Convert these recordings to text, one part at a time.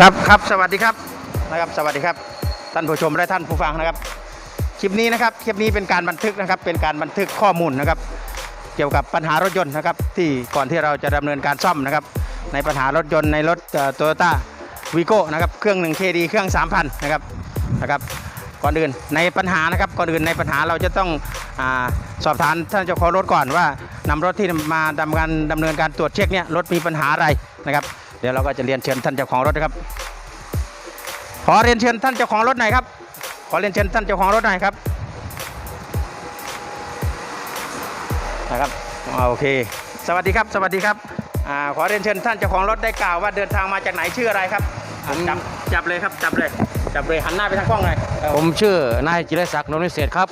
ครับครับสวัสดีครับนะครับ สวัสดีครับท่านผู้ชมและท่านผู้ฟังนะครับ คลิปนี้นะครับคลิปนี้เป็นการบันทึกนะครับ เป็นการบันทึกข้อมูลนะครับ เกี่ยวกับปัญหารถยนต์นะครับ ที่ก่อนที่เราจะดำเนินการซ่อมนะครับ ในปัญหารถยนต์ในรถโตโยต้าวีโก้นะครับเครื่อง1 KD เครื่อง 3,000นะครับนะครับ ก่อนอื่นในปัญหานะครับก่อนอื่นในปัญหาเราจะต้องอสอบถามท่านเจ้าของรถก่อนว่านำรถที่มาดำการดำเนินการตรวจเช็คเนี่ยรถมีปัญหาอะไรนะครับ ดี๋ยวเราก็จะเรียนเชิญท่านเจ้าของรถนะครับ ขอเรียนเชิญท่านเจ้าของรถหน่อยครับ ขอเรียนเชิญท่านเจ้าของรถหน่อยครับนะครับอ่าโอเค สวัสดีครับ สวัสดีครับอ่าขอเรียนเชิญท่านเจ้าของรถได้กล่าวว่าเดินทางมาจากไหนชื่ออะไรครับอะจับจับเลยครับจับเลยจับเลยหันหน้าไปทางกล้องหน่อยเออผมชื่อนายจิรศักดิ์นนท์วิเศษครับ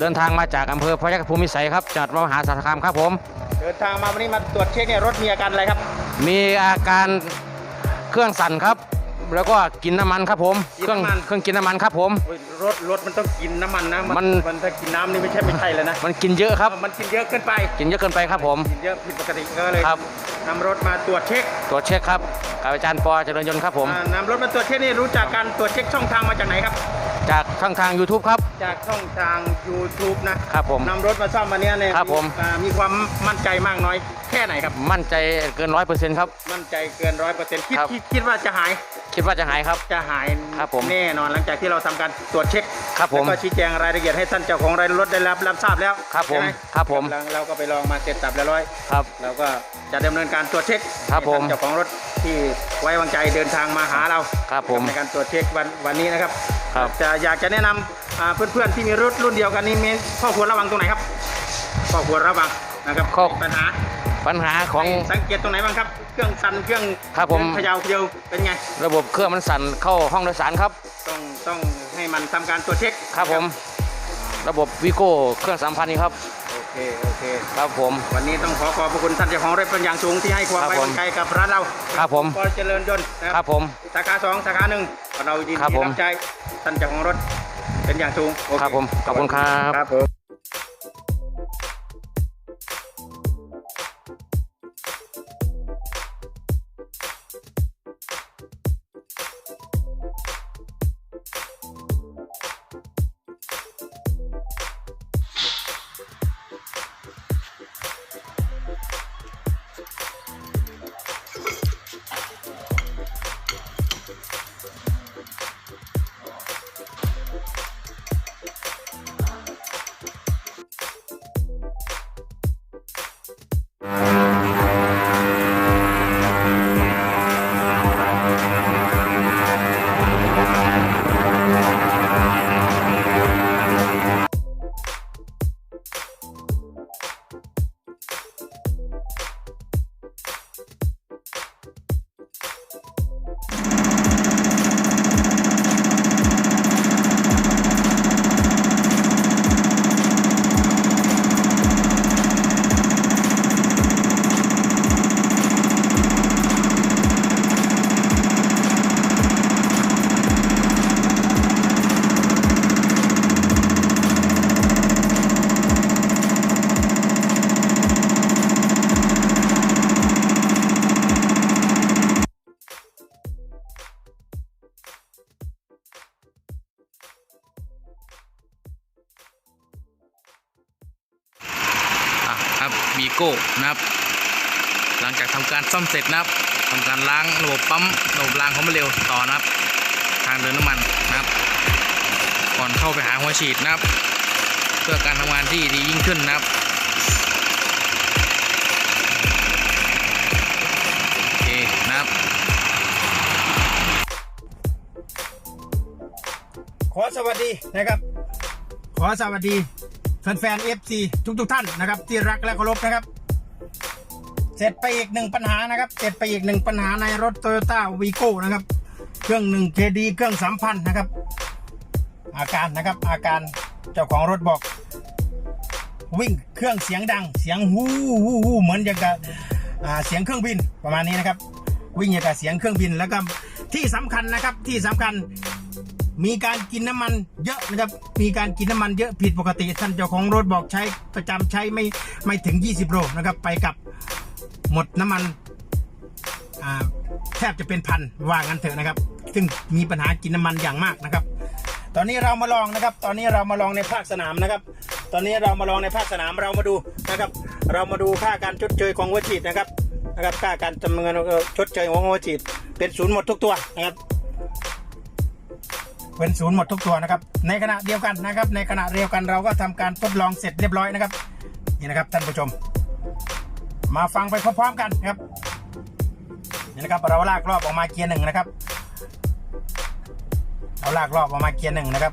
เดินทางมาจากอำเภอพยัคฆภูมิสัยครับจังหวัดมหาสารคามครับผม เดินทางมาวันนี้มาตรวจเช็คเนี่ยรถมีอาการอะไรครับ มีอาการเครื่องสั่นครับ แล้วก็กินน้ำมันครับผม กินเครื่องน้ำมัน เครื่องกินน้ำมันครับผม โอ้ยรถรถมันต้องกินน้ำมันนะมัน มันถ้ากินน้ำนี่ไม่ใช่ไม่ใช่เลยนะมันกินเยอะครับ มันกินเยอะเกินไป กินเยอะเกินไปครับผม กินเยอะผิดปกติก็เลยครับ นำรถมาตรวจเช็คตรวจเช็คครับกับอาจารย์ปอเจริญยนต์ครับผม อ่านำรถมาตรวจเช็คนี่รู้จักการตรวจเช็คช่องทางมาจากไหนครับ จากช่องทาง YouTube ครับ จากช่องทาง YouTube นะครับผมนำรถมาซ่อมวันนี้เนี่ยครับผมอ่ามีความมั่นใจมากน้อยแค่ไหนครับ มั่นใจเกินร้อยเปอร์เซ็นต์ครับ มั่นใจเกินร้อยเปอร์เซ็นต์คิดครับคิดคิดว่าจะหาย คิดว่าจะหายครับ จะหายครับผมแน่นอนหลังจากที่เราทำการตรวจเช็คครับผมแล้วก็ชี้แจงรายละเอียดให้ท่านเจ้าของรายรถได้รับรับทราบแล้วครับผมใช่ไหครับผมเราเราก็ไปลองมาเสร็จสับเรียบร้อยครับเราก็จะดำเนินการตรวจเช็คครับผมให้ท่านเจ้าของรถที่ไว้วางใจเดินทางมาหาเราครับผมในการตรวจเช็ควันวันนี้นะครับครับจะอยากจะแนะนำอ่าเพื่อนๆที่มีรถรุ่นเดียวกันนี้มีข้อควรระวังตรงไหนครับข้อควรระวังนะครับข้อปัญหา ปัญหาของ สังเกตตรงไหนบ้างครับ เครื่องสั่นเครื่องครับผม เขยาวเขยาวเป็นไง ระบบเครื่องมันสั่นเข้าห้องโดยสารครับ ต้องต้องให้มันทำการตรวจเช็คครับผม ระบบวิโก้เครื่องสามพันนี่ครับ โอเคโอเค ครับผม วันนี้ต้องขอขอบพระคุณท่านเจ้าของรถเป็นอย่างสูงที่ให้ความครับไว้ผมวางใจกับร้านเราครับผมปอเจริญยนต์นะคครัรับบผม สาขาสองสาขาหนึ่งเรายินครับดีผม รับใจท่านเจ้าของรถเป็นอย่างสูงโอเครับผม ขอบคุณครับ ครับผม จากทำการซ่อมเสร็จนะครับทำการล้างระบบปั๊มระบบรางความเร็วต่อนะครับ ทางเดินน้ำมันนะครับ ก่อนเข้าไปหาหัวฉีดนะครับ เพื่อการทำงานที่ดียิ่งขึ้นนะครับโอเคนะครับ ขอสวัสดีนะครับ ขอสวัสดีแฟนๆ FC ทุกๆท่านนะครับ ที่รักและเคารพนะครับ เสร็จไปอีกหนึ่งปัญหานะครับ เสร็จไปอีกหนึ่งปัญหาในรถโตโยต้าวีโก้นะครับ เครื่องหนึ่งเคดีเครื่องสามพันนะครับ อาการนะครับอาการเจ้าของรถบอก วิ่งเครื่องเสียงดัง เสียงฮู้ฮู้ฮู้เหมือนอย่างกับเสียงเครื่องบินประมาณนี้นะครับ วิ่งอย่างกับเสียงเครื่องบินแล้วก็ที่สำคัญนะครับที่สำคัญมีการกินน้ำมันเยอะนะครับ มีการกินน้ำมันเยอะผิดปกติท่านเจ้าของรถบอกใช้ประจำใช้ไม่ไม่ถึง 20 โลนะครับ ไปกับ หมดน้ำมันแทบจะเป็นพันว่างั้นเถอะนะครับ ซึ่งมีปัญหากินน้ำมันอย่างมากนะครับ ตอนนี้เรามาลองนะครับ ตอนนี้เรามาลองในภาคสนามนะครับ ตอนนี้เรามาลองในภาคสนามเรามาดูนะครับ เรามาดูค่าการชดเชยของหัวฉีดนะครับนะครับค่าการจำเงินชดเชยของหัวฉีดเป็นศูนย์หมดทุกตัวนะครับเป็นศูนย์หมดทุกตัวนะครับ ในขณะเดียวกันนะครับ ในขณะเดียวกันเราก็ทำการทดลองเสร็จเรียบร้อยนะครับ นี่นะครับท่านผู้ชม มาฟังไปพร้อมๆกันนะครับนี่นะครับเราลากรอบออกมาเกียร์หนึ่งนะครับเราลากรอบออกมาเกียร์หนึ่งนะครับ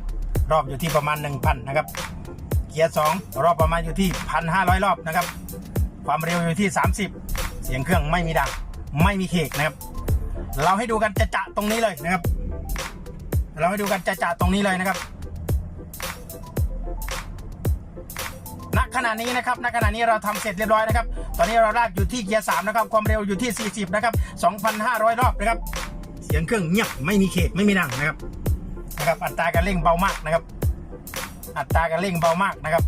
รอบอยู่ที่ประมาณหนึ่งพันนะครับ เกียร์สองรอบประมาณอยู่ที่พันห้าร้อยรอบนะครับ ความเร็วอยู่ที่สามสิบเสียงเครื่องไม่มีดังไม่มีเคกนะครับ เราให้ดูกันจะจะตรงนี้เลยนะครับ เราให้ดูกันจะจะตรงนี้เลยนะครับ ณขณะนี้นะครับณขณะนี้เราทำเสร็จเรียบร้อยนะครับ ตอนนี้เราลากอยู่ที่เกียร์สามนะครับ ความเร็วอยู่ที่ 40 นะครับ 2,500 รอบนะครับ เสียงเครื่องเงียบไม่มีเคกไม่มีดังนะครับนะครับ อัตราการเร่งเบามากนะครับ อัตราการเร่งเบามากนะครับ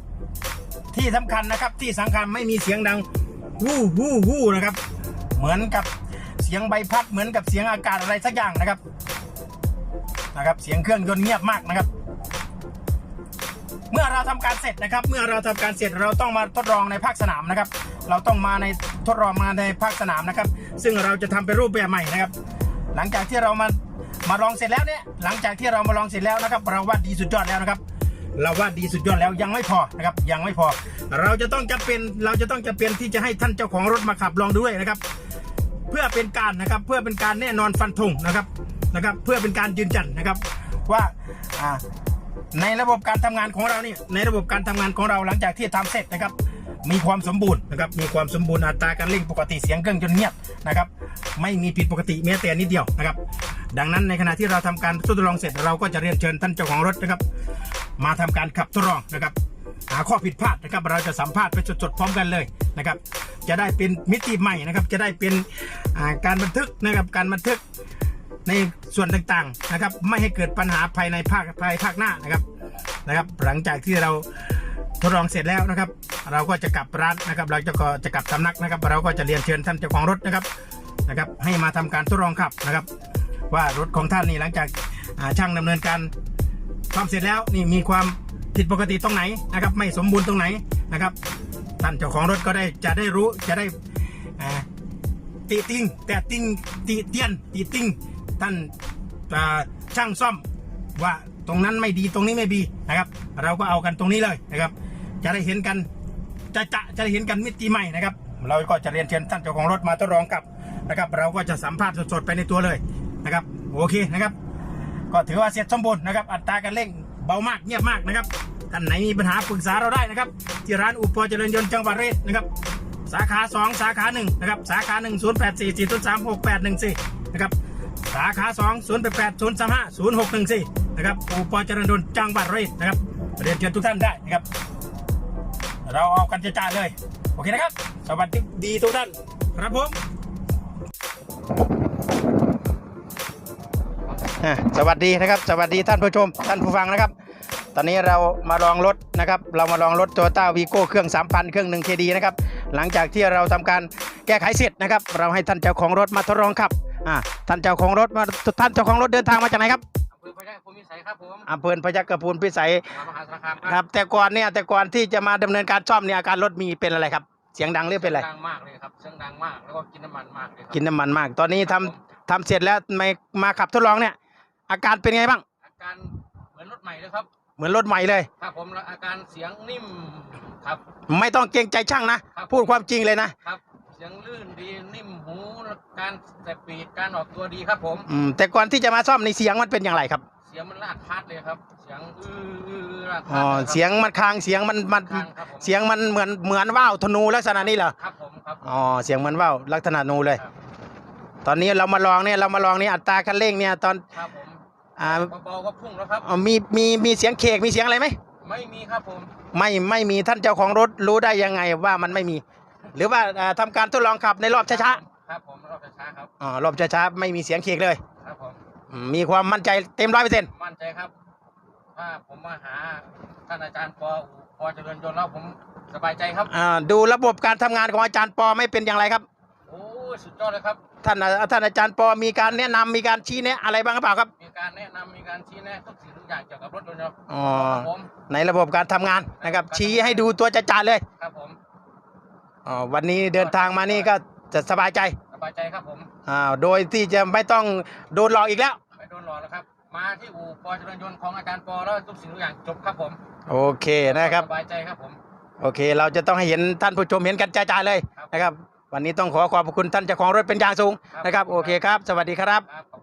ที่สำคัญนะครับที่สำคัญไม่มีเสียงดังวู้วู้วู้นะครับ เหมือนกับเสียงใบพัดเหมือนกับเสียงอากาศอะไรสักอย่างนะครับนะครับ เสียงเครื่องยนต์เงียบมากนะครับ เมื่อเราทำการเสร็จนะครับ เมื่อเราทำการเสร็จเราต้องมาทดลองในภาคสนามนะครับ เราต้องมาในทดลองมาในภาคสนามนะครับ ซึ่งเราจะทำเป็นรูปแบบใหม่นะครับ หลังจากที่เรามามาลองเสร็จแล้วเนี่ยหลังจากที่เรามาลองเสร็จแล้วนะครับ เราว่าดีสุดยอดแล้วนะครับ เราว่าดีสุดยอดแล้วยังไม่พอนะครับ ยังไม่พอ เราจะต้องจะเป็นเราจะต้องจะเป็นที่จะให้ท่านเจ้าของรถมาขับลองด้วยนะครับ เพื่อเป็นการนะครับเพื่อเป็นการแน่นอนฟันธงนะครับนะครับ เพื่อเป็นการยืนยันนะครับว่าอ่า ในระบบการทำงานของเรานี่ในระบบการทำงานของเราหลังจากที่ทำเสร็จนะครับ มีความสมบูรณ์นะครับมีความสมบูรณ์อัตราการเร่งปกติเสียงเครื่องจนเงียบนะครับ ไม่มีผิดปกติแม้แต่นิดเดียวนะครับ ดังนั้นในขณะที่เราทำการทดลองเสร็จเราก็จะเรียนเชิญท่านเจ้าของรถนะครับ มาทำการขับทดลองนะครับหาข้อผิดพลาดนะครับ เราจะสัมภาษณ์ไปสดๆพร้อมกันเลยนะครับ จะได้เป็นมิติใหม่นะครับ จะได้เป็นการบันทึกนะครับ การบันทึก ในส่วนต่างๆนะครับ ไม่ให้เกิดปัญหาภายในภาคภายภาคหน้านะครับนะครับ หลังจากที่เราทดลองเสร็จแล้วนะครับ เราก็จะกลับร้านนะครับ เราจะก็จะกลับสำนักนะครับ เราก็จะเรียนเชิญท่านเจ้าของรถนะครับนะครับ ให้มาทำการทดลองขับนะครับ ว่ารถของท่านนี่หลังจากาช่างดำเนินการทำเสร็จแล้วนี่มีความผิดปกติตรงไหนนะครับ ไม่สมบูรณ์ตรงไหนนะครับท่านเจ้าของรถก็ได้จะได้รู้จะได้ติติงแต่ติงติเตียนติติง ท่านช่างซ่อมว่าตรงนั้นไม่ดีตรงนี้ไม่ดีนะครับ เราก็เอากันตรงนี้เลยนะครับ จะได้เห็นกันจะจะจะได้เห็นกันมิติใหม่นะครับ เราก็จะเรียนเชิญท่านเจ้าของรถมาทดลองกับนะครับ เราก็จะสัมภาษณ์สดๆไปในตัวเลยนะครับโอเคนะครับ ก็ถือว่าเสร็จสมบูรณ์นะครับ อัตราการเร่งเบามากเงียบมากนะครับท่านไหนมีปัญหาปรึกษาเราได้นะครับ ที่ร้านอุปกรณ์เจริญยนต์จังหวัดระยองนะครับ สาขา 2 สาขา 1 นะครับ สาขา 1 0 8 4 4 3 6 8 1 4 นะครับ สาขา2 0 8 8 0 3 5 0 6 1 4นะครับอุปกรณ์เจริญยนจังหวัดระยองนะครับเรียนเชิญทุกท่านได้นะครับ เราเอากันจ่าเลย โอเคนะครับ สวัสดีทุกท่านครับผมอะสวัสดีนะครับ สวัสดีท่านผู้ชม ท่านผู้ฟังนะครับ ตอนนี้เรามาลองรถนะครับ เรามาลองรถโตต้าวีโก้เครื่อง 3,000 เครื่อง1 KD นะครับ หลังจากที่เราทำการ แก้ไขเสร็จนะครับ เราให้ท่านเจ้าของรถมาทดลองขับอ่าท่านเจ้าของรถมาท่านเจ้าของรถเดินทางมาจากไหนครับอำเภอพยัคฆ์ภูมิสัยครับผมอำเภอพยัคฆภูมิพิสัยมหาสารคามครับ แต่ก่อนเนี่ยแต่ก่อนที่จะมาดำเนินการซ่อมเนี่ยอาการรถมีเป็นอะไรครับ เสียงดังหรือเป็นอะไรดังมากเลยครับเสียงดังมากแล้วก็กินน้ำมันมากเลยครับกินน้ำมันมาก ตอนนี้ทำทำเสร็จแล้วไม่มาขับทดลองเนี่ย อาการเป็นไงบ้าง อาการเหมือนรถใหม่เลยครับเหมือนรถใหม่เลยครับผมแล้วอาการเสียงนิ่มครับ ไม่ต้องเกรงใจช่างนะครับพูดความจริงเลยนะครับเสียงลื่นดีนิ่มหูแล้วการแตะปีดการออกตัวดีครับผม อืมแต่ก่อนที่จะมาซ่อมในเสียงมันเป็นอย่างไรครับ เสียงมันลากคัดเลยครับ เสียงอื้ออื้ออื้อลากคัอ๋อดลครับเสียงมันคลางเสียงมันมันคลางครับผมเสียงมันเหมือนเหมือนว่าวธนูลักษณะนี้เหรอครับผมครับผมอ๋อเสียงเหมือนว่าวลักษณะนูเลยครับตอนนี้เรามาลองเนี่ยเรามาลองเนี่ยอัตราคันเร่งเนี่ยตอนครับผมอ่าเบาๆก็พุ่งแล้วครับอ๋อมีมีมีเสียงเคกมีเสียงอะไรไหมไม่มีครับผม ไม่ไม่มีท่านเจ้าของรถรู้ได้ยังไงว่ามันไม่มี หรือว่าอ่าทำการทดลองขับในรอบช้าครับผมรอบช้าๆครับๆอ๋อรอบช้าๆไม่มีเสียงเคกเลยครับผมอืมมีความมั่นใจเต็มร้อยเปอร์เซ็นต์มั่นใจครับ ว่าผมมาหาท่านอาจารย์ปอปอเจริญยนต์แล้วผมสบายใจครับ อ่าดูระบบการทำงานของอาจารย์ปอไม่เป็นอย่างไรครับ โอ้ยสุดยอดเลยครับ ท่านอะท่านอาจารย์ปอมีการแนะนำมีการชี้แนะอะไรบ้างหรือเปล่าครับมีการแนะนำมีการชี้แนะทุกสิ่งทุกอย่างเกี่ยวกับรถยนต์ครับอ๋อครับผมในระบบการทำงานนะครับชี้ให้ดูตัวจัดๆเลย ครับผม อ๋อวันนี้เดินทางมานี่ก็จะสบายใจสบายใจครับผมอ่าโดยที่จะไม่ต้องโดนหลอกอีกแล้ว ไม่โดนหลอกแล้วครับ มาที่อู่ปอเจริญยนต์ของอาจารย์ปอแล้วทุกสิ่งทุกอย่างจบครับผม โอเคนะครับสบายใจครับผมโอเค เราจะต้องให้เห็นท่านผู้ชมเห็นกันจ่าๆเลยครับนะครับ วันนี้ต้องขอขอบคุณท่านเจ้าของรถเป็นอย่างสูงนะครับ โอเคครับ สวัสดีครับครับขอบคุณ